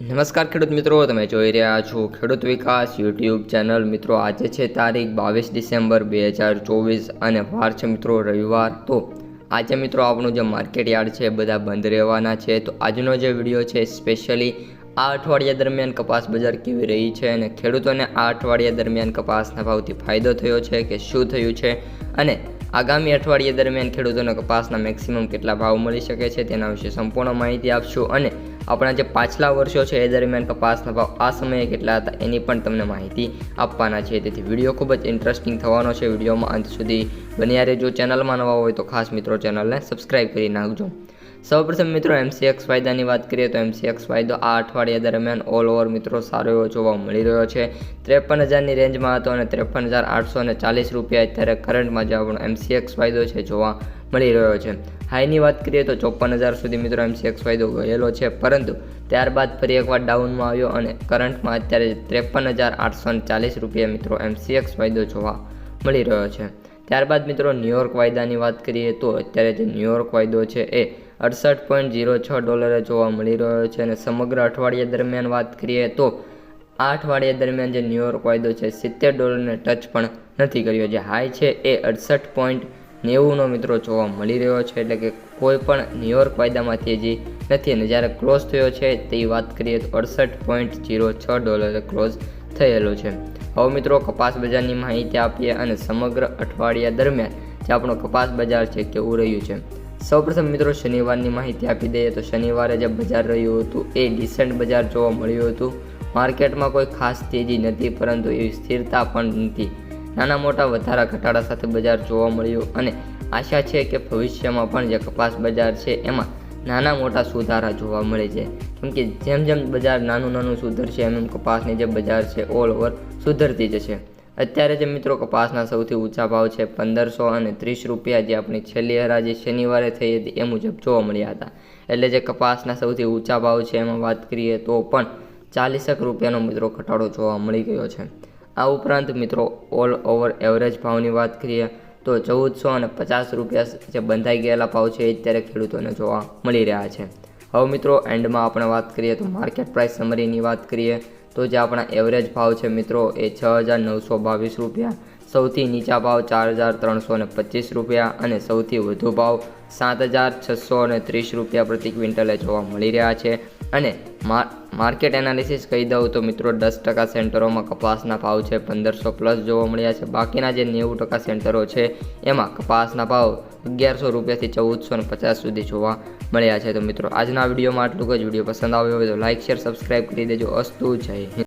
નમસ્કાર ખેડૂત મિત્રો, તમે જોઈ રહ્યા છો ખેડૂત વિકાસ યુટ્યુબ ચેનલ. મિત્રો, આજે છે તારીખ બાવીસ ડિસેમ્બર બે હજાર ચોવીસ અને વાર છે મિત્રો રવિવાર. તો આજે મિત્રો આપણું જે માર્કેટ યાર્ડ છે બધા બંધ રહેવાના છે. તો આજનો જે વીડિયો છે સ્પેશિયલી આ અઠવાડિયા દરમિયાન કપાસ બજાર કેવી રહી છે અને ખેડૂતોને આ અઠવાડિયા દરમિયાન કપાસના ભાવથી ફાયદો થયો છે કે શું થયું છે? અને આગામી અઠવાડિયા દરમિયાન ખેડૂતોને કપાસના મેક્સિમમ કેટલા ભાવ મળી શકે છે તેના વિશે સંપૂર્ણ માહિતી આપશું. અને આપણા જે પાછલા વર્ષો છે, એ દરમિયાન કપાસના ભાવ આ સમયે કેટલા હતા, એની પણ તમને માહિતી આપવાના છે. તેથી વીડિયો ખૂબ જ ઇન્ટરેસ્ટિંગ થવાનો છે. વિડીયોમાં અંત સુધી બન્યા રહેજો. ચેનલમાં નવા હોય તો ખાસ મિત્રો ચેનલને સબસ્ક્રાઈબ કરી નાખજો. સૌપ્રથમ મિત્રો એમસીએક્સ ફાયદાની વાત કરીએ તો એમસીએક્સ ફાયદો આ અઠવાડિયા દરમિયાન ઓલ ઓવર મિત્રો સારો એવો જોવા મળી રહ્યો છે. ત્રેપન હજારની રેન્જમાં હતો અને ત્રેપન હજાર આઠસો અને ચાલીસ રૂપિયા અત્યારે કરંટમાં જે આપણો એમસીએક્સ ફાયદો છે. જોવા મળી રહ્યો છે. હાઈની વાત કરીએ તો ચોપન હજાર સુધી મિત્રો એમસીએક્સ ફાયદો ગયેલો છે. પરંતુ ત્યારબાદ ફરી એકવાર ડાઉનમાં આવ્યો અને કરંટમાં અત્યારે ત્રેપન હજાર આઠસો ને ચાલીસ રૂપિયા મિત્રો એમસીએક્સ ફાયદો જોવા મળી રહ્યો છે. ત્યારબાદ મિત્રો ન્યુયોર્ક વાયદાની વાત કરીએ તો અત્યારે જે ન્યુયોર્ક વાયદો છે એ અડસઠ પોઈન્ટ ઝીરો છ ડોલરે જોવા મળી રહ્યો છે અને સમગ્ર અઠવાડિયા દરમિયાન વાત કરીએ તો આ અઠવાડિયા દરમિયાન જે ન્યુયોર્ક વાયદો છે, સિત્તેર ડોલરને ટચ પણ નથી કર્યો. જે હાઈ છે એ અડસઠ પોઈન્ટ નેવુંનો મિત્રો જોવા મળી રહ્યો છે, એટલે કે કોઈ પણ ન્યુયોર્ક વાયદામાં તેજી નથી અને જ્યારે ક્લોઝ થયો છે તેવી વાત કરીએ તો અડસઠ પોઈન્ટ ઝીરો છ ડોલરે ક્લોઝ થયેલો છે. હવે મિત્રો કપાસ બજારની માહિતી આપીએ અને સમગ્ર અઠવાડિયા દરમિયાન જે આપણો કપાસ બજાર છે, કેવું રહ્યું છે. સૌપ્રથમ મિત્રો શનિવારની માહિતી આપી દઈએ તો શનિવારે જે બજાર રહ્યું હતું, એ ડિસેન્ટ બજાર જોવા મળ્યું હતું. માર્કેટમાં કોઈ ખાસ તેજી નથી, પરંતુ એવી સ્થિરતા પણ નથી. નાના મોટા વધારા ઘટાડા સાથે બજાર જોવા મળ્યું અને આશા છે કે ભવિષ્યમાં પણ જે કપાસ બજાર છે એમાં નાના મોટા સુધારા જોવા મળે છે. કેમ કે જેમ જેમ બજાર નાનું નાનું સુધરશે, એમ એમ કપાસની જે બજાર છે ઓલ ઓવર સુધરતી જશે. અત્યારે જે મિત્રો કપાસના સૌથી ઊંચા ભાવ છે પંદરસો અને ત્રીસ રૂપિયા જે આપણી છેલ્લી હરાજી શનિવારે થઈ હતી એ મુજબ જોવા મળ્યા હતા. એટલે જે કપાસના સૌથી ઊંચા ભાવ છે એમાં વાત કરીએ તો પણ ચાલીસેક રૂપિયાનો મિત્રો ઘટાડો જોવા મળી ગયો છે. આ ઉપરાંત મિત્રો ઓલ ઓવર એવરેજ ભાવની વાત કરીએ તો ચૌદસો અને પચાસ રૂપિયા જે બંધાઈ ગયેલા ભાવ છે એ અત્યારે ખેડૂતોને જોવા મળી રહ્યા છે. હવે મિત્રો એન્ડમાં આપણે વાત કરીએ તો માર્કેટ પ્રાઇસ સમરીની વાત કરીએ તો જે આપણા એવરેજ ભાવ છે મિત્રો, એ છ હજાર નવસો બાવીસ રૂપિયા, સૌથી નીચા ભાવ ચાર હજાર ત્રણસો ને પચીસ રૂપિયા અને સૌથી વધુ ભાવ સાત હજાર છસો ને ત્રીસ રૂપિયા પ્રતિ ક્વિન્ટલે જોવા મળી રહ્યા છે. અને માર્કેટ એનાલિસિસ કહી દઉં તો મિત્રો દસ ટકા સેન્ટરોમાં કપાસના ભાવ છે, પંદરસો પ્લસ જોવા મળ્યા છે. બાકીના જે નેવું ટકા સેન્ટરો છે, એમાં કપાસના ભાવ અગિયારસો રૂપિયાથી ચૌદસો ને પચાસ સુધી જોવા મળ્યા છે. તો મિત્રો, આજના વિડીયોમાં આટલું જ. વીડિયો પસંદ આવ્યો હોય તો લાઇક શેર સબસ્ક્રાઈબ કરી દેજો. અસ્તુ, જય